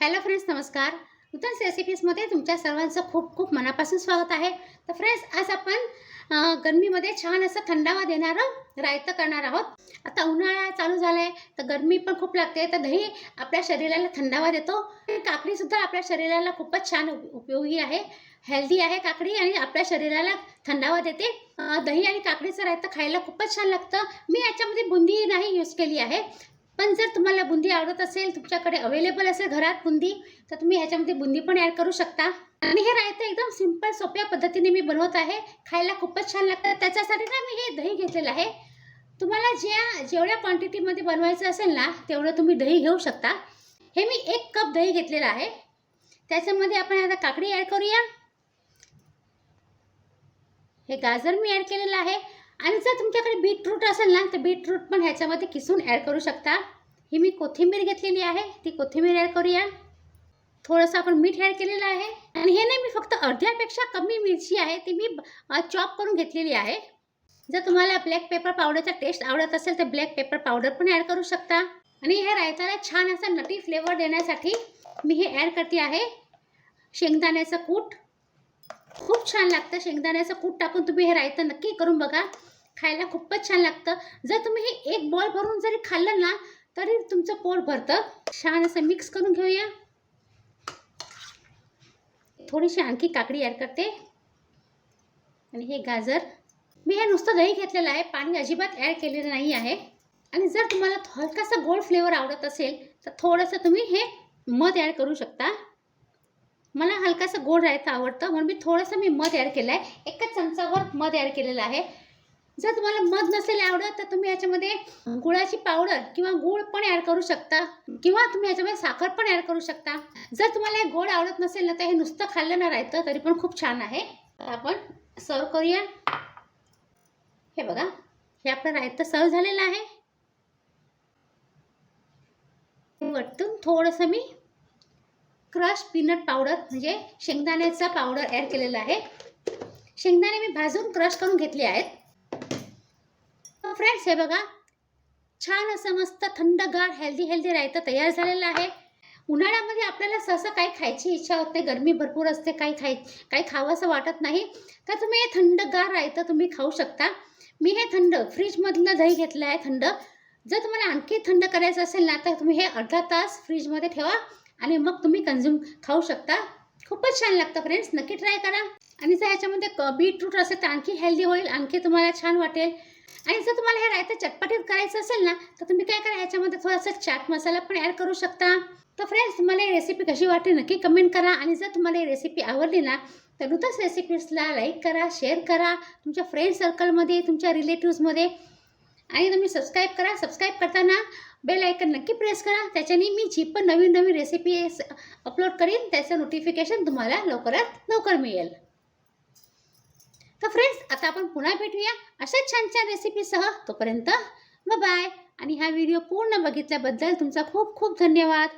Hello friends नमस्कार. नूतन रेसिपीजमध्ये तुमच्या सर्वांचं खूप खूप मनापासून स्वागत आहे. तर फ्रेंड्स आज आपण गरमीमध्ये छान असं थंडावा देणारं रायतं करणार आहोत. आता उन्हाळा चालू झाला आहे तर गरमी पण खूप लागते तर दही आपल्या शरीराला थंडावा देतो. काकडीसुद्धा आपल्या शरीराला खूपच छान उप- उपयोगी आहे. हेल्दी आहे काकडी आणि आपल्या शरीराला थंडावा देते. दही आणि काकडीचं रायतं खायला खूपच छान लागतं. मी याच्यामध्ये बुंदी नाही यूज केली आहे. पण जर तुम्हाला बुंदी आवडत असेल तुमच्याकडे अवेलेबल असेल घरात बुंदी तर तुम्ही ह्याच्यामध्ये बुंदी पण ॲड करू शकता. आणि हे रायतं एकदम सिंपल सोप्या पद्धतीने मी बनवत आहे. खायला खूपच छान लागतं. त्याच्यासाठी ना मी हे दही घेतलेलं आहे. तुम्हाला ज्या जेवढ्या क्वांटिटीमध्ये बनवायचं असेल ना तेवढं तुम्ही दही घेऊ शकता. हे मी एक कप दही घेतलेलं आहे. त्याच्यामध्ये आपण आता काकडी ॲड करूया. हे गाजर मी ॲड केलेलं आहे. आणि जर तुमच्याकडे बीटरूट असेल ना तर बीटरूट पण ह्याच्यामध्ये किसून ॲड करू शकता. ही मी कोथिंबीर घेतलेली आहे. ती कोथिंबीर ॲड करूया. थोडंसं आपण मीठ ॲड केलेलं आहे. आणि हे नाही मी फक्त अर्ध्यापेक्षा कमी मिरची आहे ती मी चॉप करून घेतलेली आहे. जर तुम्हाला ब्लॅक पेपर पावडरचा टेस्ट आवडत असेल तर ब्लॅक पेपर पावडर पण ॲड करू शकता. आणि हे रायताला छान असा नटी फ्लेवर देण्यासाठी मी हे ॲड करते आहे. शेंगदाण्याचं कूट. खूप छान लागतं. शेंगदाण्याचं कूट टाकून तुम्ही हे रायतं नक्की करून बघा. खायला खूपच छान लागतं. जर तुम्ही हे एक बॉल भरून जरी खाल्लं ना तरी तुमचं पोट भरतं. छान असं मिक्स करून घेऊया. थोडीशी आणखी काकडी ॲड करते. आणि हे गाजर. मी हे नुसतं दही घेतलेलं आहे. पाणी अजिबात ॲड केलेलं नाही आहे. आणि जर तुम्हाला हलकासा गोड फ्लेवर आवडत असेल तर थोडंसं तुम्ही हे मध ॲड करू शकता. मला हलकासं गोड राहायचं आवडतं म्हणून मी थोडंसं मी मध ॲड केलं आहे एकाच चमचावर मध ॲड केलेलं आहे. जर तुम्हाला मध नसेल आवडत तर तुम्ही याच्यामध्ये गुळाची पावडर किंवा गूळ पण ॲड करू शकता. किंवा तुम्ही याच्यामध्ये साखर पण ॲड करू शकता. जर तुम्हाला हे गोड आवडत नसेल ना तर हे नुसतं खाल्लं ना राहतं तरी पण खूप छान आहे. तर आपण सर्व करूया. हे बघा हे आपलं रायतं सर्व झालेलं आहे. वरतून थोडंसं मी क्रश पीनट पावडर म्हणजे शेंगदाण्याचा पावडर ॲड केलेला आहे. शेंगदाणे मी भाजून क्रश करून घेतले आहेत. फ्रेंड्स हे बघा. छान असं मस्त थंडगार हेल्दी हेल्दी रायता तयार झालेलं आहे. उन्हाळ्यामध्ये आपल्याला सहसा काही खायची इच्छा होते गरमी भरपूर असते काही खाय काही खावंसं वाटत नाही. तर तुम्ही हे थंडगार रायतं तुम्ही खाऊ शकता. मी हे थंड फ्रीजमधलं दही घेतलं आहे थंड. जर तुम्हाला आणखी थंड करायचं असेल ना तर तुम्ही हे अर्धा तास फ्रीजमध्ये ठेवा आणि मग तुम्ही कन्झ्युम खाऊ शकता. खूपच छान लागतं फ्रेंड्स. नक्की ट्राय करा. आणि जर ह्याच्यामध्ये क बीटरूट असेल तर आणखी हेल्दी होईल आणखी तुम्हाला छान वाटेल. आणि जर तुम्हाला हे रायतं चटपटीत करायचं असेल ना तर तुम्ही काय करा ह्याच्यामध्ये थोडासा चाट मसाला पण ॲड करू शकता. तर फ्रेंड्स तुम्हाला ही रेसिपी कशी वाटली नक्की कमेंट करा. आणि जर तुम्हाला ही रेसिपी आवडली ना तर नूतन रेसिपीजला लाईक करा शेअर करा. तुमच्या फ्रेंड सर्कलमध्ये तुमच्या रिलेटिव्समध्ये आणि तुम्ही सबस्क्राईब करा. सबस्क्राईब करताना बेल आयकन नक्की प्रेस करा. त्याच्याने मी जी पण नवीन नवीन रेसिपी अपलोड करीन त्याचं नोटिफिकेशन तुम्हाला लवकरात लवकर मिळेल. तर फ्रेंड्स आता आपण पुन्हा भेटूया अशाच छान छान रेसिपीसह तोपर्यंत बाय आणि हा व्हिडिओ पूर्ण बघितल्याबद्दल तुमचा खूप खूप धन्यवाद.